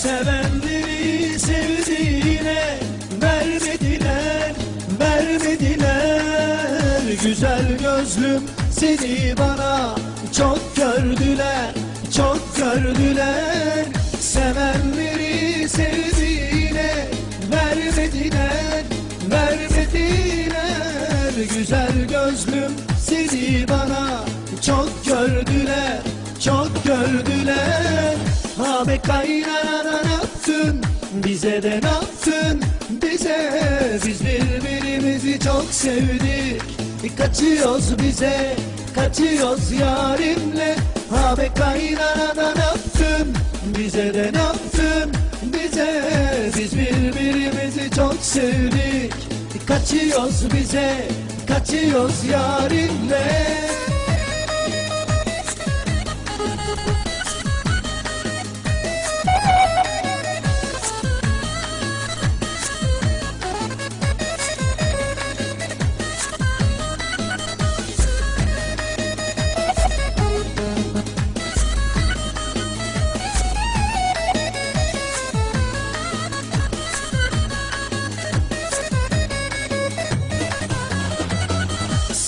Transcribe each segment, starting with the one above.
Sevenleri sevdiğine vermediler, vermediler. Güzel gözlüm seni bana çok gördüler, çok gördüler. Sevenleri sevdiğine vermediler, vermediler. Güzel gözlüm seni bana çok gördüler, çok gördüler Abi kaynana ne yaptın, bize de ne yaptın bize Biz birbirimizi çok sevdik, kaçıyoruz bize Kaçıyoruz yarimle, abi kaynana ne yaptın bize de ne yaptın bize Biz birbirimizi çok sevdik, kaçıyoruz bize Kaçıyoruz yarimle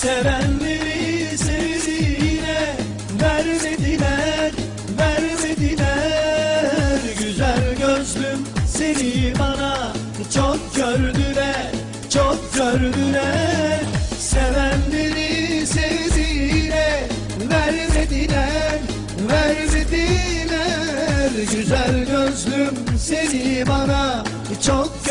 Sevenleri sevdiğine vermediler, vermediler. Güzel gözlüm seni bana çok gördüler, çok gördüler Sevenleri sevdiğine vermediler, vermediler. Güzel gözlüm seni bana çok